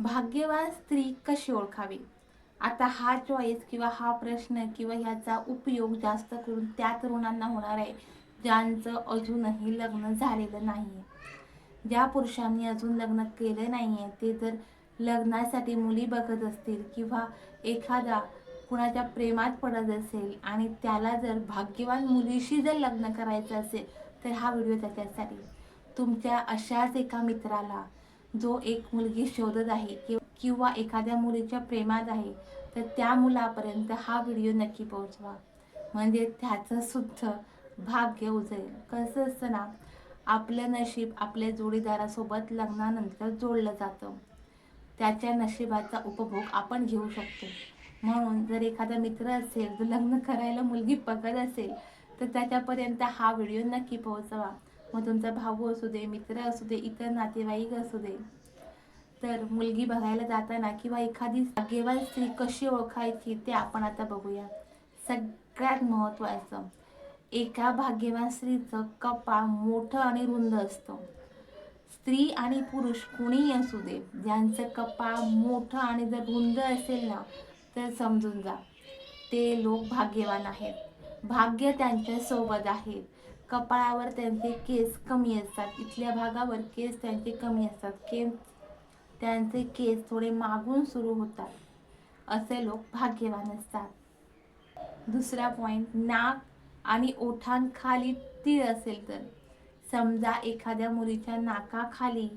भाग्यवान स्त्री कशी ओळखावी? आता हा चॉईस किंवा हा प्रश्न किंवा ह्याचा उपयोग जास्त करून त्या तरुणांना होणार आहे ज्यांचं अजूनही लग्न झालेलं नाही आहे ज्या पुरुषांनी अजून लग्न केलं नाही आहे ते जर लग्नासाठी मुली बघत असतील किंवा एखादा कुणाच्या प्रेमात पडत असेल आणि त्याला जर भाग्यवान मुलीशी जर लग्न करायचं असेल तर हा व्हिडिओ त्याच्यासाठी. तुमच्या अशाच एका मित्राला जो एक मुलगी शोधत आहे किंवा एखाद्या मुलीच्या प्रेमात आहे तर त्या मुलापर्यंत हा व्हिडिओ नक्की पोहोचवा. म्हणजे त्याचं सुद्धा भाग्य उजळेल. कसं असतं ना आपलं नशीब आपल्या जोडीदारासोबत लग्नानंतर जोडलं जातं. त्याच्या नशिबाचा उपभोग आपण घेऊ शकतो. म्हणून जर एखादा मित्र असेल जो लग्न करायला मुलगी पकड असेल तर त्याच्यापर्यंत हा व्हिडिओ नक्की पोहोचवा. मग तुमचा भाऊ असू दे मित्र असू दे इतर नातेवाईक असू दे. तर मुलगी बघायला जाताना किंवा एखादी भाग्यवान स्त्री कशी ओळखायची ते आपण आता बघूया. सगळ्यात महत्त्वाचं एका भाग्यवान स्त्रीचं कपाळ मोठं आणि रुंद असतं. स्त्री आणि पुरुष कुणीही असू दे ज्यांचं कपाळ मोठं आणि जर रुंद असेल ना तर समजून जा. ते लोक भाग्यवान आहेत. भाग्य त्यांच्यासोबत आहे. कपाळावर त्यांचे केस कमी असतात. इथल्या भागावर केस त्यांचे कमी असतात. केस त्यांचे केस थोडे मागून सुरू होतात. असे लोक भाग्यवान असतात. दुसरा पॉईंट नाक आणि ओठांखाली तीळ असेल तर. समजा एखाद्या मुलीच्या नाकाखाली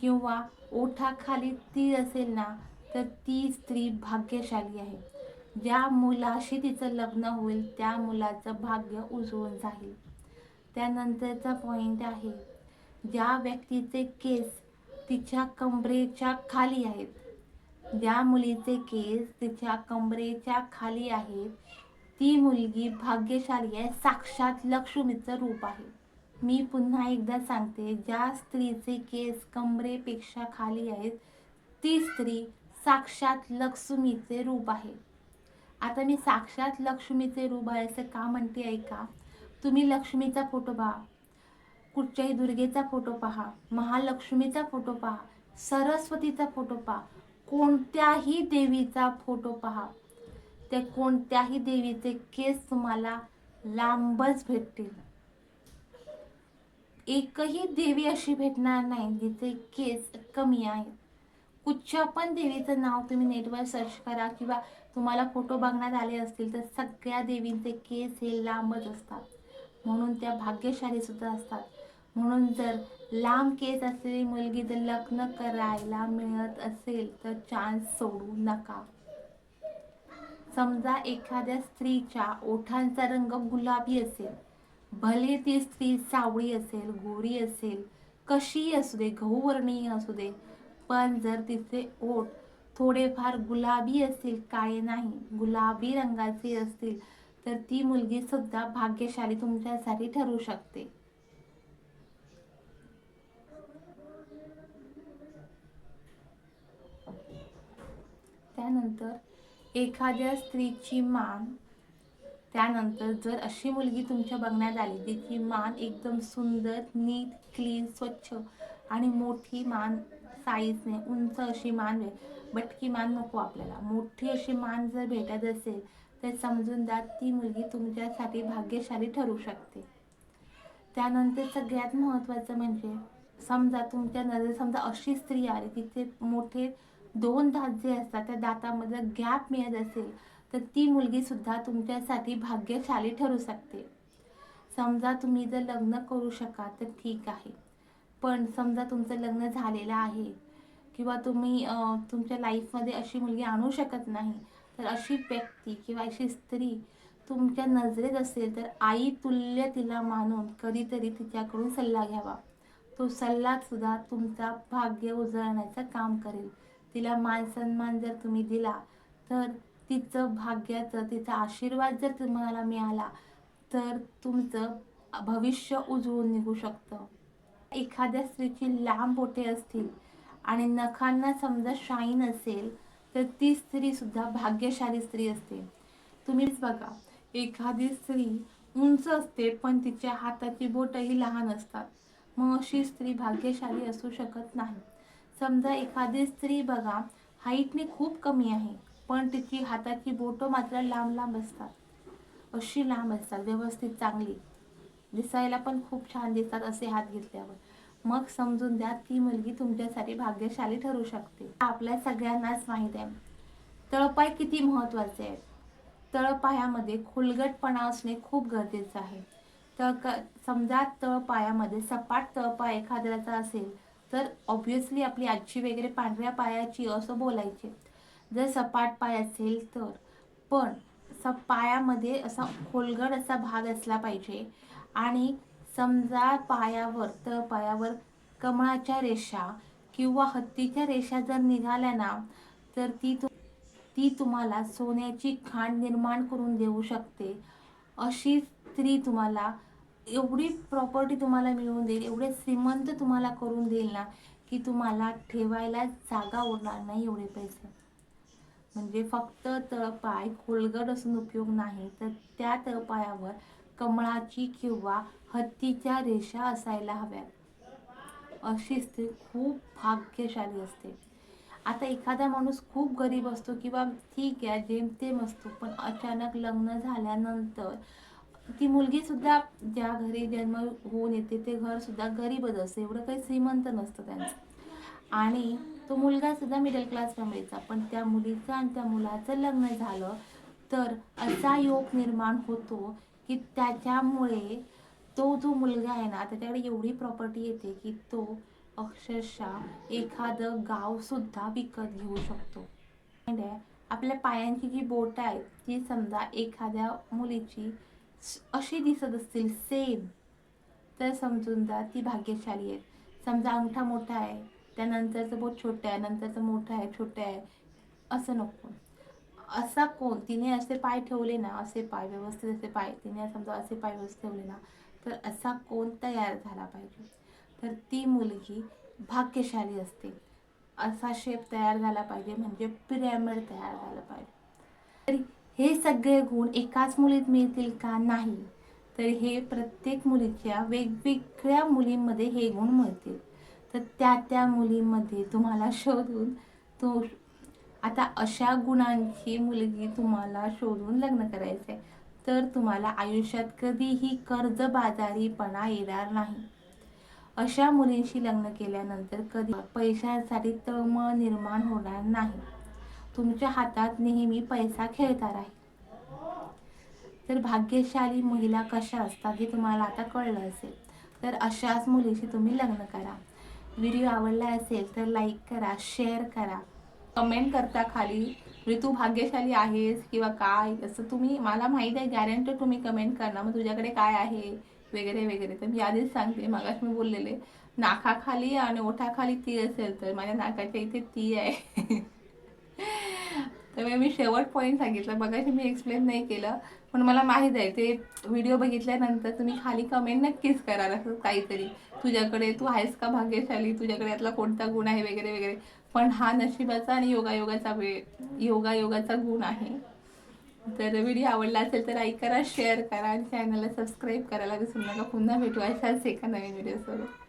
किंवा ओठाखाली तीळ असेल ना तर ती स्त्री भाग्यशाली आहे. ज्या मुलाशी तिचं लग्न होईल त्या मुलाचं भाग्य उजळून जाईल. त्यानंतरचा पॉइंट आहे. ज्या व्यक्तीचे केस तिच्या कमरेच्या खाली आहेत ज्या मुलीचे केस तिच्या कमरेच्या खाली आहेत ती मुलगी भाग्यशाली आहे साक्षात लक्ष्मीचं रूप आहे. मी पुन्हा एकदा सांगते ज्या स्त्रीचे केस कमरेपेक्षा खाली आहेत ती स्त्री साक्षात लक्ष्मीचे रूप आहे. आता मी साक्षात लक्ष्मीचे रूप आहे असं का म्हणते ऐका. तुम्ही लक्ष्मीचा फोटो पहा. कुठच्याही दुर्गेचा फोटो पहा. महालक्ष्मीचा फोटो पहा. सरस्वतीचा फोटो पहा. कोणत्याही देवीचा फोटो पहा. त्या कोणत्याही देवीचे केस तुम्हाला लांबच भेटतील. एकही देवी अशी भेटणार नाही जिचे केस कमी आहेत. कुठच्या पण देवीचं नाव तुम्ही नेटवर सर्च करा किंवा तुम्हाला फोटो बघण्यात आले असतील तर सगळ्या देवींचे केस हे लांबच असतात. म्हणून त्या भाग्यशाली सुद्धा असतात. म्हणून जर लांब केस असलेली मुलगी जर लग्न करायला मिळत असेल तर चान्स सोडू नका. समजा एखाद्या स्त्रीच्या ओठांचा रंग गुलाबी असेल भले ती स्त्री सावळी असेल गोरी असेल कशीही असू दे गहूवर्णीय असू दे पण जर तिचे ओठ थोडेफार गुलाबी असतील काळे नाही गुलाबी रंगाचे असतील तर ती मुलगी सुद्धा भाग्यशाली तुमच्यासाठी ठरू शकते. त्यानंतर एखाद्या स्त्रीची मान त्यानंतर जर अशी मुलगी तुमच्या बघण्यात आली तिची मान एकदम सुंदर नीट क्लीन स्वच्छ आणि मोठी मान साईजने उंच अशी मान आहे बटकी मान नको आपल्याला. मोठी अशी मान जर भेटत असेल तर समजून द्या ती मुलगी तुमच्यासाठी भाग्यशाली ठरू शकते. त्यानंतर सगळ्यात महत्त्वाचं म्हणजे समजा तुमच्या नजर समजा अशी स्त्री आली तिचे मोठे दोन दात जे असतात त्या दातामध्ये गॅप मिळत असेल तर ती मुलगी सुद्धा तुमच्यासाठी भाग्यशाली ठरू शकते. समजा तुम्ही जर लग्न करू शकाल तर ठीक आहे. पण समजा तुमचं लग्न झालेलं आहे किंवा तुम्ही तुमच्या लाईफमध्ये अशी मुलगी आणू शकत नाही तर अशी व्यक्ती किंवा अशी स्त्री तुमच्या नजरेत असेल तर आई तुल्य तिला मानून कधीतरी तिच्याकडून सल्ला घ्यावा. तो सल्ला सुद्धा तुमचा भाग्य उजळण्याचं काम करेल. तिला मान सन्मान जर तुम्ही दिला तर तिचं भाग्याचं तिचा आशीर्वाद जर तुम्हाला मिळाला तर तुमचं भविष्य उजळून निघू शकतं. एखाद्या स्त्रीची लांब बोटे असतील आणि नखांना समजा शाईन असेल तर ती स्त्री सुद्धा भाग्यशाली स्त्री असते. तुम्हीच बघा एखादी स्त्री उंच असते पण तिच्या हाताची बोटही लहान असतात. मग अशी स्त्री भाग्यशाली असू शकत नाही. समजा एखादी स्त्री बघा हाईटने खूप कमी आहे पण तिची हाताची बोटं मात्र लांब लांब असतात. अशी लांब असतात व्यवस्थित चांगली. दिसायला पण खूप छान दिसतात असे हात घेतल्यावर. मग समजून द्या ती मुलगी तुमच्यासाठी भाग्यशाली ठरू शकते. आपल्या सगळ्यांनाच माहीत आहे. तळपाय किती महत्त्वाचे आहे तळपायामध्ये खोलगटपणा असणे खूप गरजेचं आहे. तळक समजा तळपायामध्ये सपाट तळपाय एखाद्याचा असेल तर ऑब्व्हियसली आपली आजी वगैरे पांढऱ्या पायाची असं बोलायचे. जर सपाट पाय असेल तर. पण स पायामध्ये असा खोलगट असा भाग असला पाहिजे. आणि समजा पायावर तर पायावर कमळाच्या रेषा किंवा हत्तीच्या रेषा जर निघाल्या ना तर ती तु ती तुम्हाला सोन्याची खाण निर्माण करून देऊ शकते. अशी स्त्री तुम्हाला एवढी प्रॉपर्टी तुम्हाला मिळवून देईल एवढे श्रीमंत तुम्हाला करून देईल ना की तुम्हाला ठेवायला जागा उरणार नाही एवढे पैसे. म्हणजे फक्त तळपाय खोलगट असून उपयोग नाही तर त्या तळपायावर कमळाची किंवा हत्तीच्या रेषा असायला हव्या. अशी स्त्री खूप भाग्यशाली असते. आता एखादा माणूस खूप गरीब असतो किंवा ठीक आहे जेमतेम असतो पण अचानक लग्न झाल्यानंतर ती मुलगी सुद्धा ज्या घरी जन्म होऊन येते ते घर सुद्धा गरीबच असतं. एवढं काही श्रीमंत नसतं त्यांचं. आणि तो मुलगा सुद्धा मिडल क्लास फॅमिलीचा पण त्या मुलीचं आणि त्या मुलाचं लग्न झालं तर असा योग निर्माण होतो की त्याच्यामुळे तो जो मुलगा आहे ना त्याच्याकडे एवढी प्रॉपर्टी येते की तो अक्षरशः एखादं गाव सुद्धा विकत घेऊ शकतो. आपल्या पायांची जी बोटं आहेत ती समजा एखाद्या मुलीची अशी दिसत असतील सेम तर समजून जा ती भाग्यशाली आहे. समजा अंगठा मोठा आहे त्यानंतरचं बोट छोटं आहे नंतरचं मोठं आहे छोटं आहे असं नको. असा कोण तिने असे पाय ठेवले ना असे पाय व्यवस्थित असे पाय तिने समजा असे पाय व्यवस्थित ठेवले ना तर असा कोण तयार झाला पाहिजे? तर ती मुलगी भाग्यशाली असते. असा शेप तयार झाला पाहिजे म्हणजे पिरॅमिड तयार झाला पाहिजे. तरी हे सगळे गुण एकाच मुलीत मिळतील का? नाही. तर हे प्रत्येक मुलीच्या वेगवेगळ्या मुलींमध्ये हे गुण मिळतील. तर त्या त्या मुलीमध्ये तुम्हाला शोधून तो आता अशा गुणांची मुलगी तुम्हाला शोधून लग्न करायचं आहे तर तुम्हाला आयुष्यात कधीही कर्जबाजारीपणा येणार नाही. अशा मुलींशी लग्न केल्यानंतर कधी पैशांसाठी तळमळ निर्माण होणार नाही. तुमच्या हातात नेहमी पैसा खेळता राहील तर भाग्यशाली महिला कशा असतात हे तुम्हाला आता कळलं असेल. तर अशाच मुलीशी तुम्ही लग्न करा. व्हिडिओ आवडला असेल तर लाईक करा शेअर करा. कमेंट करता खाली म्हणजे तू भाग्यशाली आहेस किंवा काय? असं तुम्ही मला माहीत आहे गॅरंटी तुम्ही कमेंट करणार मग तुझ्याकडे काय आहे? वगैरे वगैरे. तर मी आधीच सांगते मगाच मी बोललेले नाकाखाली आणि ओठाखाली ती असेल तर माझ्या नाकाच्या इथे ती आहे. तर मी शेवट पॉईंट सांगितलं बघाशी मी एक्सप्लेन नाही केलं पण मला माहीत आहे ते व्हिडिओ बघितल्यानंतर तुम्ही खाली कमेंट नक्कीच करा असं काहीतरी. तुझ्याकडे तू आहेस का भाग्यशाली? तुझ्याकडे यातला कोणता गुण आहे? वगैरे वगैरे. पण हा नशिबाचा आणि योगायोगाचा वेळ योगायोगाचा गुण आहे. तर व्हिडिओ आवडला असेल तर लाईक करा शेअर करा आणि चॅनलला सबस्क्राईब करायला विसरू नका. पुन्हा भेटू अशाच एका नवीन व्हिडिओसोबत